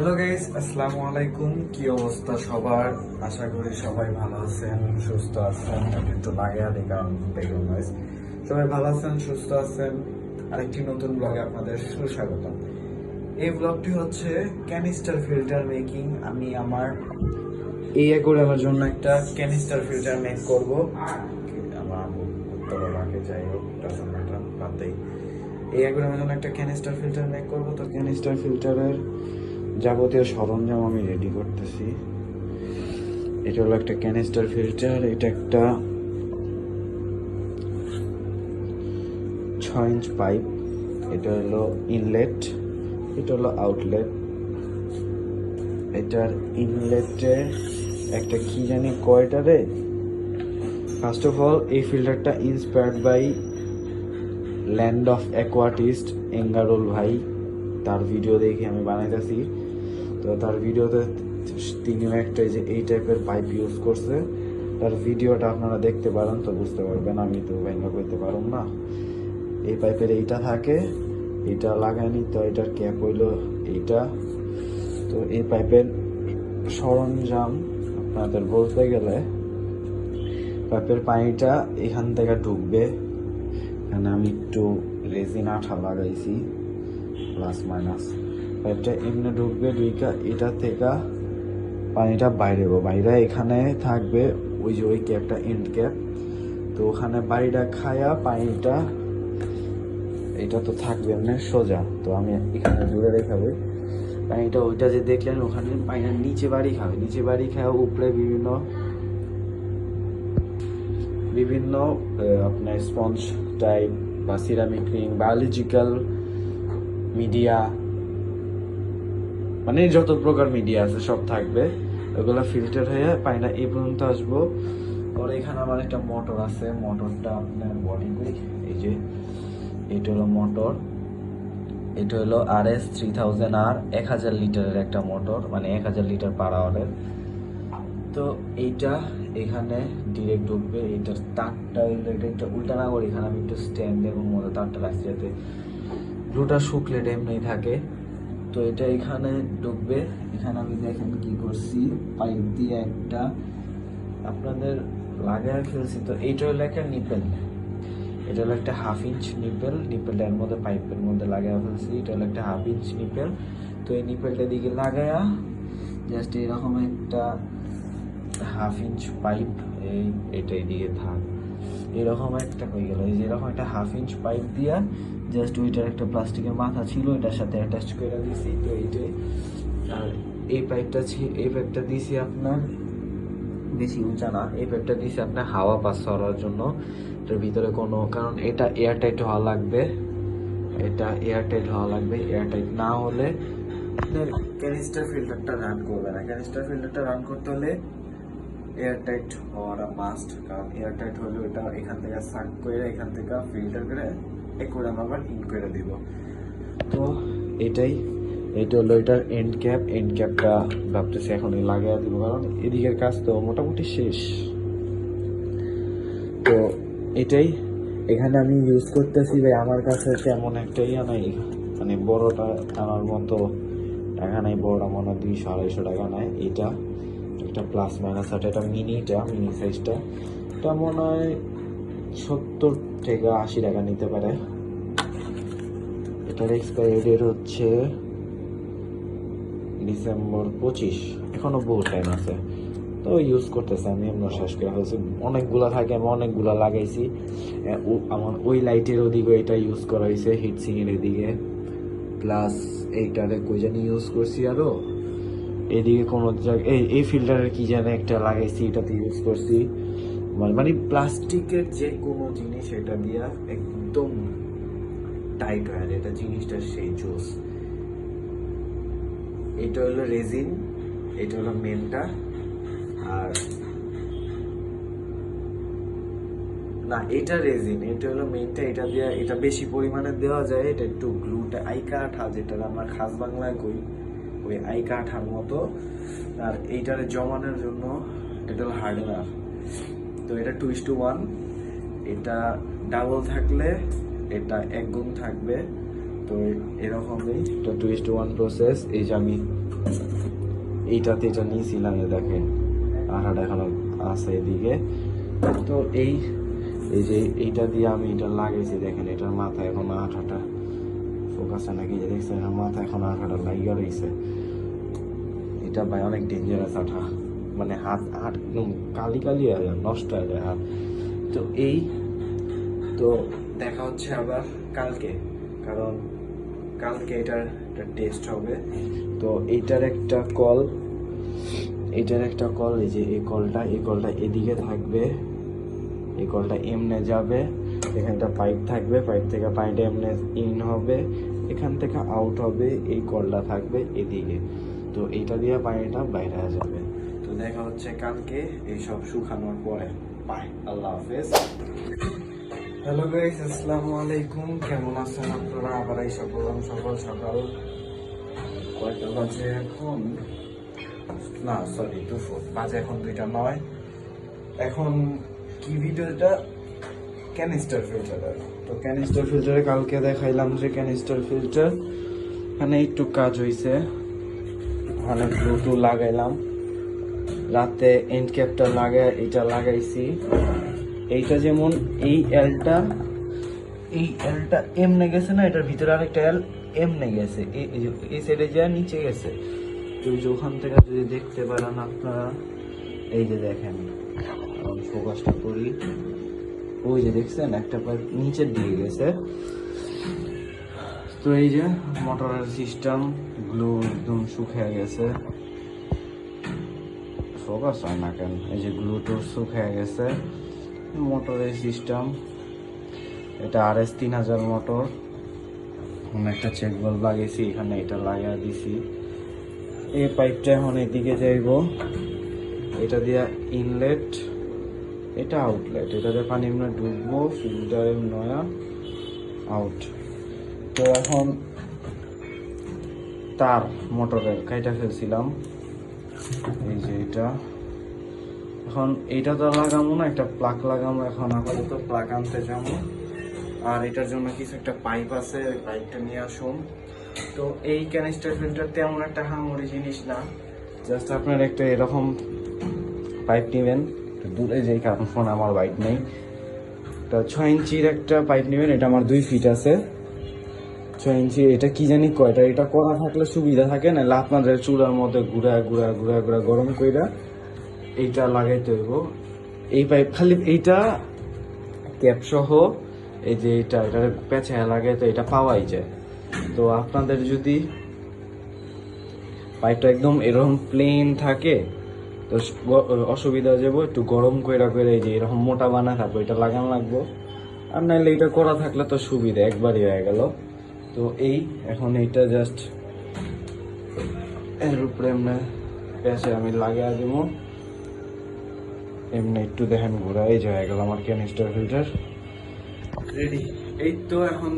Hello guys আসসালামু আলাইকুম কি অবস্থা সবার? আশা করি সবাই ভালো আছেন, সুস্থ আছেন। একটু লাগে আদি কারণ নয়েজ সবাই ভালো আছেন, সুস্থ আছেন? আরেকটি নতুন ব্লগে আপনাদের সুস্বাগতম। এই ব্লগটি হচ্ছে ক্যানিস্টার ফিল্টার মেকিং আমি আমার এই অ্যাকোরিয়ামের জন্য একটা ক্যানিস্টার ফিল্টার মেক করব। আমার উত্তর লাগে যাই হোক ডাজন্ট ম্যাটার বাদ দেই। এই অ্যাকোরিয়ামের জন্য একটা ক্যানিস্টার ফিল্টার মেক করব। তো ক্যানিস্টার ফিল্টারের যাবতীয় সরঞ্জাম আমি রেডি করতেছি। এটা হলো একটা ক্যানিস্টার ফিল্টার এটা একটা ছয় ইঞ্চ পাইপ এটা হলো ইনলেট এটা হলো আউটলেট এটার ইনলেটে একটা কি জানি কয়টা রে? ফার্স্ট অফ অল এই ফিল্টারটা inspired by land of aquatist এঙ্গারোল ভাই। তার ভিডিও দেখে আমি বানাইতেছি। তো তার ভিডিওতে তিনিও একটা যে এই টাইপের পাইপ ইউজ করছে। তার ভিডিওটা আপনারা দেখতে পারেন তো বুঝতে পারবেন, আমি তো ভেঙে করতে পারব না। এই পাইপের এইটা থাকে, এইটা লাগাইনি তো এটার ক্যাপ হইল এইটা। তো এই পাইপের সরঞ্জাম আপনাদের বলতে গেলে পাইপের পানিটা এখান থেকে ঢুকবে। এখানে আমি একটু রেজিন আঠা লাগাইছি প্লাস মাইনাস পাইপটা এমনি ঢুকবে দুইটা এটা থেকে পানিটা বাইরে বাইরে এখানে থাকবে ওই যে ওই ক্যাপটা এন্ড ক্যাপ। তো ওখানে বাড়িটা খায়া পানিটা এটা তো থাকবে এমনি সোজা। তো আমি এখানে দূরে রেখাবে পানিটা ওইটা যে দেখলেন, ওখানে পানিটা নিচে বাড়ি খাবে। নিচে বাড়ি খাওয়া উপরে বিভিন্ন বিভিন্ন আপনার স্পঞ্জ টাইপ বা সিরামিক রিং বায়োলজিক্যাল মিডিয়া মানে যত প্রকার মিডিয়া আছে, সব থাকবে। ওগুলো ফিল্টার হয়ে পানিটা এই পর্যন্ত আসব। পরে এখানে আমার একটা মোটর আছে মোটরটা আপনার বডি এই যে, এটা হলো মোটর এটা হলো আর এস থ্রি থাউজেন্ড আর এক হাজার লিটারের একটা মোটর মানে এক হাজার লিটার পার আওয়ারের তো এইটা এখানে ডিরেক্ট ঢুকবে, এইটার তারটা এটা একটা উল্টা না করে এখানে আমি একটু স্ট্যান্ড এবং মধ্যে তারটা রাখছি যাতে ব্লুটা শুকলে এমনি থাকে। তো এটা এখানে ঢুকবে। এখানে আমি দেখেন কি করছি। পাইপ দিয়ে একটা আপনাদের লাগায় ফেলছি। তো এইটা হলো একটা নিপেল। এটা হলো একটা হাফ ইঞ্চ নিপেল। নিপেলটার মধ্যে পাইপের মধ্যে লাগায় ফেলছি। এটা হলো একটা হাফ ইঞ্চ নিপেল। তো এই নিপেলটা দিকে লাগায়া জাস্ট এরকম একটা হাফ ইঞ্চ পাইপ এই এটাই দিয়ে থাক। এরকম একটা হয়ে গেল। এই যে এরকম একটা হাফ ইঞ্চ পাইপ দিয়া জাস্ট ওইটার একটা প্লাস্টিকের মাথা ছিল, এটার সাথে অ্যাটাচ করে দিছি। তো এইটাই। আর এই পাইপটা এই পাইপটা দিছি আপনার। বেশি উঁচা না, এই পাইপটা দিছি আপনার হাওয়া পাস করার জন্য। এটার ভিতরে কোনো, কারণ এটা এয়ারটাইট হওয়া লাগবে। এটা এয়ারটাইট হওয়া লাগবে এয়ারটাইট না হলে আপনার ক্যানিস্টার ফিল্টারটা রান করবে না। ক্যানিস্টার ফিল্টারটা রান করতে হলে এয়ারটাইট হওয়াটা মাস্ট কারণ এয়ারটাইট হলে ওটা এখান থেকে সাক করে, এখান থেকে ফিল্টার করে করে আমরা আবার ইন করে দিব তো এটাই, এটা হলো এটার এন্ড ক্যাপ এন্ড ক্যাপটা ভাবতেছি এখন লাগিয়ে দিব, কারণ এদিকের কাজ তো মোটামুটি শেষ। তো এটাই, এখানে আমি ইউজ করতেছি ভাই, আমার কাছে তেমন একটা ইয়া নাই। মানে বড়টা আমার মতো টাকা নাই বড়টা মনে হয় দুইশো, আড়াইশো টাকা নেয় এটা একটা প্লাস মাইনাস এটা মিনিটা মিনি সাইজটা এটা মনে হয় সত্তর থেকে আশি টাকা নিতে পারে। এটার এক্সপায়ারি ডেট হচ্ছে ডিসেম্বর পঁচিশ। এখনও বহু টাইম আছে। তো ইউজ করতেছে আমি এমন শেষ করে ফেলছি। অনেকগুলা থাকে, আমি অনেকগুলা লাগাইছি। আমার ওই লাইটের ওদিকে এটা ইউজ করা হয়েছে হিটসিং এর এদিকে। প্লাস এইটারে কই জানি ইউজ করছি আরও। এদিকে কোনো জায়গায় এই এই ফিল্টারের কি জানি একটা লাগাইছি, এটাতে ইউজ করছি। মানে প্লাস্টিকের যে কোনো জিনিস এটা দিয়া একদম টাইট হয় এটা জিনিসটা সেই জোস। এটা হলো রেজিন এটা হলো মেনটা আর না এটা রেজিন এটা হলো মেনটা এটা দিয়ে এটা বেশি পরিমাণে দেওয়া যায় এটা একটু গ্লুটা আইকা আঠা যেটা আমরা খাস বাংলায় কই ওই আইকা আঠার মতো। আর এইটারে জমানোর জন্য এটা হলো হার্ডেনার তো এটা টু ইস টু ওয়ান এটা ডাবল থাকলে এটা এক গুণ থাকবে। তো এরকমই। একটা টুইস্ট ওয়ান প্রসেস এই যে আমি এইটাতে এটা নিয়েছিলাম দেখেন আঠাটা এখনও আছে এদিকে। তো এই এই যে এইটা দিয়ে আমি এটা লাগাইছি, দেখেন এটার মাথায় এখন আঠাটা ফোকাসে নাকি যে দেখছেন? মাথায় এখন আঠাটা লাগিয়ে রয়েছে এটা ভাই অনেক ডেঞ্জারাস আঠা। মানে হাত হাত একদম কালি কালি হয়ে যায়, নষ্ট হয়ে যায় হাত। তো এই, তো দেখা হচ্ছে আবার কালকে, কারণ কালকে এটার একটা টেস্ট হবে। তো এইটার একটা কল এটার একটা কল এই যে এই কলটা এই কলটা এদিকে থাকবে, এই কলটা এমনে যাবে, এখানটা পাইপ থাকবে পাইপ থেকে পানিটা এমনে ইন হবে, এখান থেকে আউট হবে, এই কলটা থাকবে এদিকে। তো এইটা দিয়ে পানিটা বাইরে যাবে। দেখা হচ্ছে কালকে। এইসব শুকানোর পরে। বাই আল্লাহ হাফেজ। হ্যালো গাইস আসসালামু আলাইকুম। কেমন আছেন আপনারা? আবার এই বললাম সকাল সকাল। কয়টা বাজে এখন? না সরি দুপুর। বাজে এখন দুইটা নয়। এখন কি ভিডিওটা ক্যানিস্টার ফিল্টারের তো ক্যানিস্টার ফিল্টারে কালকে দেখাইলাম যে ক্যানিস্টার ফিল্টার মানে একটু কাজ হইছে। ওখানে ব্লুটুথ লাগাইলাম। রাতে এন্ড ক্যাপটা লাগাই এটা লাগাইছি। এইটা যেমন, এই এলটা এই এলটা এমনে গেছে না, এটার ভিতরে আরেকটা এল এমনে গেছে। এই- সাইডে যা নিচে গেছে। তো ওখান থেকে যদি দেখতে পারেন আপনারা, এই যে দেখেন ফোকাসটা করি। ওই যে দেখছেন, একটা পাইপ নিচের দিকে গেছে। তো এই যে মোটরের সিস্টেম গ্লু একদম শুকিয়ে গেছে। ফোকাস হয় না কেন? এই যে ব্লুটুথ শুকিয়ে গেছে, মোটরের সিস্টেম এটা আর এস তিন হাজার মোটর। এখানে একটা চেক বল লাগিয়েছি, এখানে এটা লাগিয়ে দিছি। এই পাইপটা এখন এদিকে যাইব। এটা দিয়া ইনলেট এটা আউটলেট এটাতে পানি এমনি ঢুকবো ফিল্টার নয়া আউট তো এখন তার মোটরের, কাইটা ফেলছিলাম। এই যে এটা। এখন এইটা তো লাগামো না একটা প্লাগ লাগামো এখন আপাতত। প্লাগ আনতে যাব। আর এটার জন্য কিছু একটা পাইপ আছে ওই পাইপটা নিয়ে আসুন। তো এই ক্যানিস্টার ফিল্টার তেমন একটা হামরি জিনিস না। জাস্ট আপনার একটা এরকম পাইপ নেবেন। দূরে যেই কারণ ফোন আমার বাইক নেই। তো ছয় ইঞ্চির একটা পাইপ নেবেন এটা আমার দুই ফিট আছে। ছয় এটা কি জানি কয়টা এটা করা থাকলে সুবিধা থাকে না? আপনাদের চুলার মধ্যে ঘুরা ঘুরা ঘুরা ঘুরা, গরম কইরা এইটা লাগাইতে হইব। এই পাইপ, খালি এইটা, ক্যাপ সহ এই যে এটা এটা লাগে তো এটা পাওয়াই যায়। তো আপনাদের যদি পাইপটা একদম এরকম প্লেন থাকে, তো অসুবিধা হয়ে যাব, একটু গরম কইরা করে এই যে এরকম মোটা বানা থাকব এটা লাগানো লাগবো। আর নাহলে এটা করা থাকলে তো সুবিধা, একবারই হয়ে গেল। তো এই এখন এইটা জাস্ট এর উপরে এমনি পেঁচে আমি লাগিয়ে দিব। এমনি একটু দেখেন ঘোরা এই যে হয়ে গেল আমার ক্যানিস্টার ফিল্টার রেডি এই তো এখন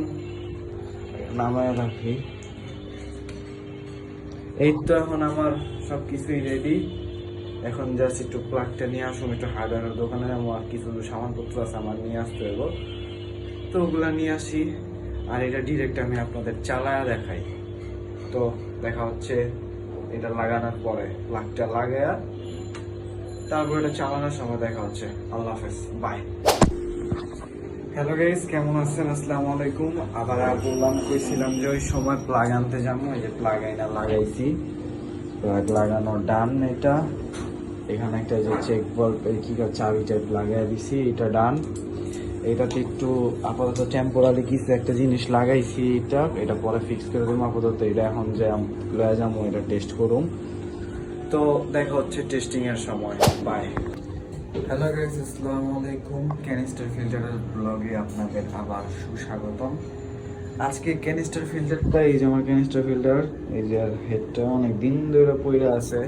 নামায় রাখি। এই তো এখন আমার সব কিছুই রেডি এখন জাস্ট একটু প্লাগটা নিয়ে আসুন একটু হার্ডওয়্যারের দোকানে আমার কিছু সামানপত্র আছে আমার নিয়ে আসতে হবে তো ওগুলা নিয়ে আসি। আর এটা ডিরেক্ট আমি আপনাদের চালায়া দেখাই। তো দেখা হচ্ছে এটা লাগানোর পরে প্লাগটা লাগায়া তারপর এটা চালানোর সময় দেখা হচ্ছে। আল্লাহ হাফেজ বাই হ্যালো গাইস কেমন আছেন? আসসালামু আলাইকুম। আবার বললাম, কইছিলাম যে ওই সময় প্লাগ আনতে যাব, এই যে প্লাগ আইনা লাগাইছি। প্লাগ লাগানো ডান এটা। এখানে একটা যে চেক বল কি করে চাবি টাইপ লাগাই দিছি, এটা ডান এটাতে একটু আপাতত টেম্পোরারি কিছু একটা জিনিস লাগাইছি এটা এটা পরে ফিক্স করে দেবো আপাতত। এটা এখন যে লয়ে যাব, এটা টেস্ট করুম। তো দেখা হচ্ছে টেস্টিং এর সময়। বাই হ্যালো গাইস আসসালামু আলাইকুম। ক্যানিস্টার ফিল্টারের ব্লগে আপনাদের আবার সুস্বাগতম। আজকে ক্যানিস্টার ফিল্টারটা এই যে আমার ক্যানিস্টার ফিল্টার এই যে হেডটা অনেক দিন ধরে পড়ে আছে।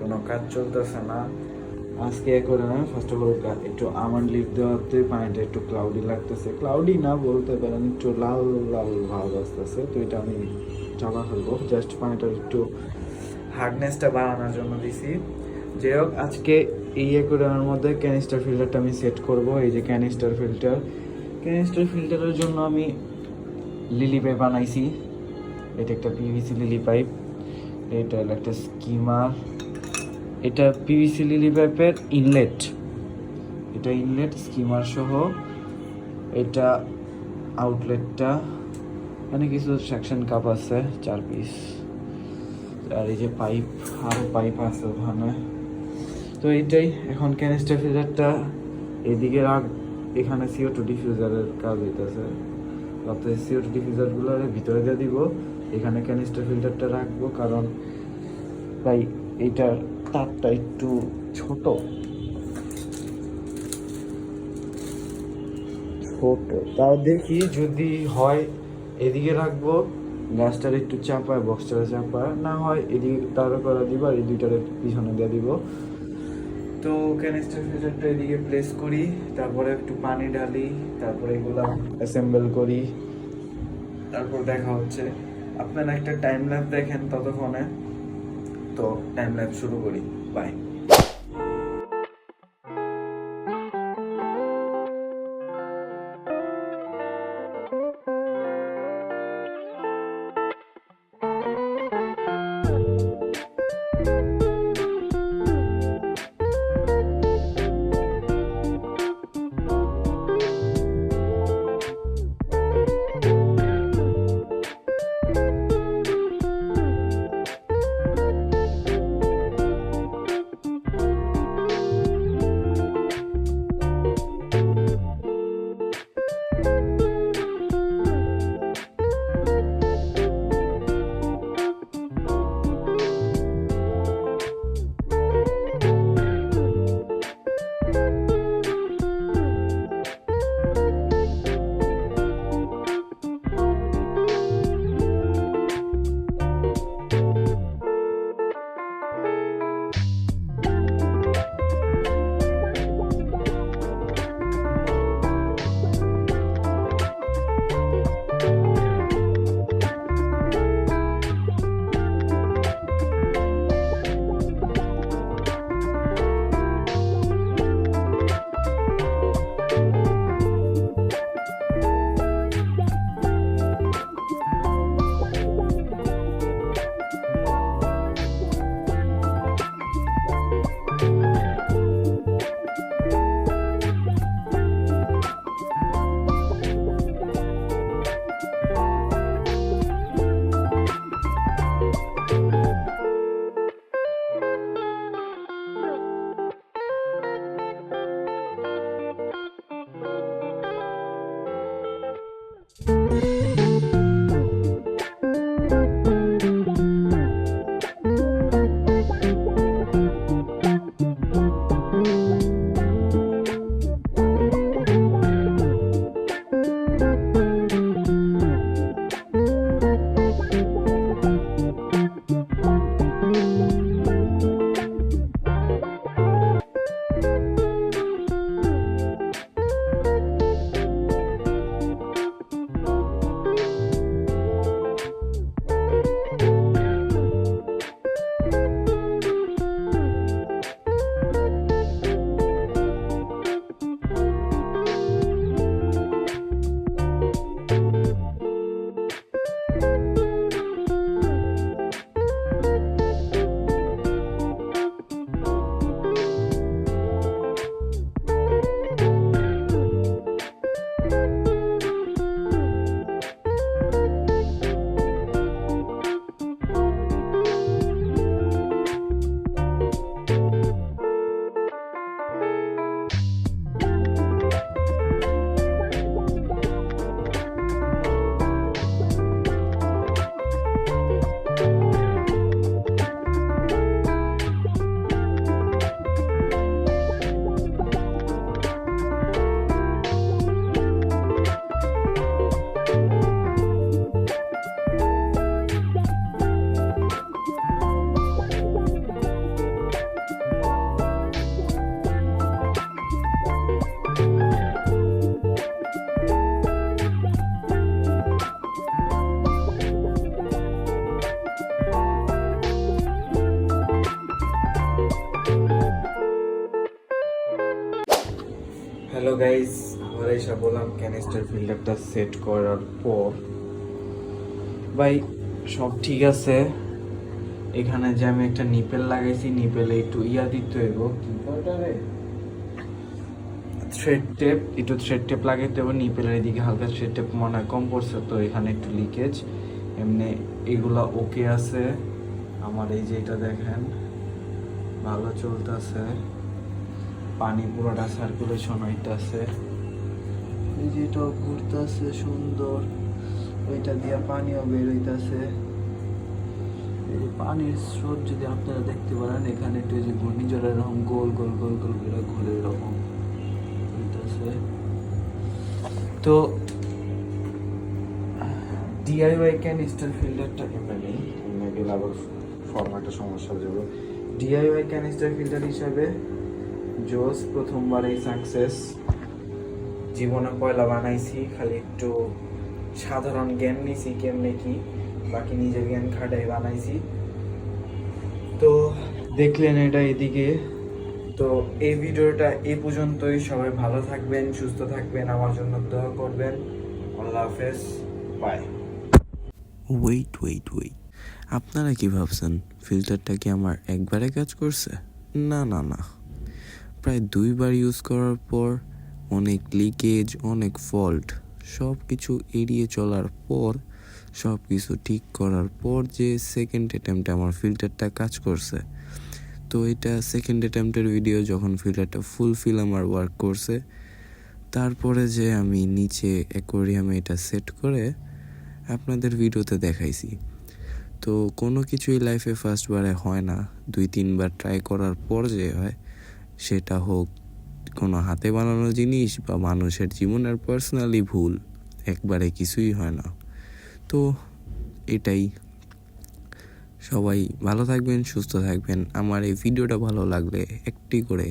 কোনো কাজ চলতেছে না। আজকে করে না ফার্স্ট অফ অল একটু আমন্ড লিপ দেওয়াতে পানিটা একটু ক্লাউডি লাগতেছে। ক্লাউডি না বলতে পারেন, একটু লাল লাল ভাব আসতেছে, তো এটা আমি চাপা ফেলব। জাস্ট পানিটা একটু হার্ডনেসটা বাড়ানোর জন্য দিছি। যাই হোক, আজকে এই অ্যাকোরিয়ামের মধ্যে ক্যানিস্টার ফিল্টারটা আমি সেট করব। এই যে ক্যানিস্টার ফিল্টার ক্যানিস্টার ফিল্টারের জন্য আমি লিলি পাইপ বানাইছি। এটা একটা পিভিসি লিলি পাইপ এটা একটা স্কিমার এটা পিভিসি লিলি পাইপের ইনলেট এটা ইনলেট স্কিমার সহ। এটা আউটলেটটা মানে কিছু সেকশন কাপ আছে, চার পিস আর এই যে পাইপ আরও পাইপ আছে ওখানে। তো এইটাই, এখন ক্যানিস্টার ফিল্টারটা এদিকে রাখ। এখানে সিও টু ডিফিউজারের কাজ হইতেছে। ভাবতেছি সিও টু ডিফিউজারগুলোর ভিতরে দিয়ে দিব। এখানে ক্যানিস্টার ফিল্টারটা রাখব, কারণ তাই এইটার তারটা একটু ছোট। ছোট। তাও দেখি যদি হয় এদিকে রাখব। গ্যাসটার একটু চাপায়, বক্সটারে চাপায়। না হয় এদিকে তারও করা দিব আর এই দুইটারে পিছনে দিয়ে দিব। তো ক্যানিস্টার ফিল্টারটা এদিকে প্লেস করি, তারপরে একটু পানি ঢালি, তারপরে এগুলা অ্যাসেম্বল করি। তারপর দেখা হচ্ছে। আপনারা একটা টাইম ল্যাপ দেখেন ততক্ষণে। তো টাইম লাইফ শুরু করি। বাই বললাম ক্যানিস্টার ফিল্টারটা সেট করার পর, ভাই, সব ঠিক আছে। এখানে যে আমি একটা নিপেল লাগাইছি নিপেলে একটু ইয়া দিতে হইব। থ্রেড টেপ একটু থ্রেড টেপ লাগাইতে হবে নিপেলের এদিকে হালকা থ্রেড টেপ মনে কম পড়ছে, তো এখানে একটু লিকেজ এমনি এগুলা ওকে আছে। আমার এই যে এটা দেখেন, ভালো চলতেছে। পানি পুরোটা সার্কুলেশন হইতাছে। এই যে এটাও ঘুরতেছে সুন্দর ওইটা দিয়া পানিও বের হইতাছে। এই পানির স্রোত যদি আপনারা দেখতে পারেন এখানে একটু এই যে ঘূর্ণিঝড়ের এরকম গোল গোল গোল গোল করে ঘুরে এরকম হইতাছে। তো ডিআইওয়াই ক্যানিস্টার ফিল্টারটা কেমন নেই এমনি গেলে আবার ফর্মাটে সমস্যা হয়ে যাবে। ডিআইওয়াই ক্যানিস্টার ফিল্টার হিসাবে জোস প্রথমবারেই সাকসেস জীবনে পয়লা বানাইছি, খালি একটু সাধারণ জ্ঞান নিছি কেমনে কি, বাকি নিজের জ্ঞান খাটাই বানাইছি। তো দেখলেন এটা এদিকে। তো এই ভিডিওটা এই পর্যন্তই। সবাই ভালো থাকবেন, সুস্থ থাকবেন, আমার জন্য দোয়া করবেন। আল্লাহ হাফেজ, বাই। ওয়েট ওয়েট ওয়েট আপনারা কি ভাবছেন ফিল্টারটা কি আমার একবারে কাজ করছে? না না না। প্রায় দুইবার ইউজ করার পর অনেক লিকেজ অনেক ফল্ট সব কিছু এড়িয়ে চলার পর সব কিছু ঠিক করার পর যে সেকেন্ড অ্যাটেম্পটে আমার ফিল্টারটা কাজ করছে। তো এটা সেকেন্ড অ্যাটেম্পটের ভিডিও যখন ফিল্টারটা ফুলফিল আমার ওয়ার্ক করছে, তারপরে যে আমি নিচে অ্যাকোরিয়ামে এটা সেট করে আপনাদের ভিডিওতে দেখাইছি। তো কোনো কিছুই লাইফে ফার্স্টবারে হয় না, দুই তিনবার ট্রাই করার পর যে হয়, সেটা হোক কোনো হাতে বানানো জিনিস বা মানুষের জীবনের পার্সোনালি ভুল, একবারে কিছুই হয় না। তো এটাই। সবাই ভালো থাকবেন, সুস্থ থাকবেন। আমার এই ভিডিওটা ভালো লাগলে একটি করে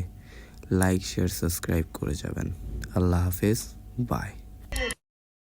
লাইক শেয়ার সাবস্ক্রাইব করে যাবেন। আল্লাহ হাফেজ বাই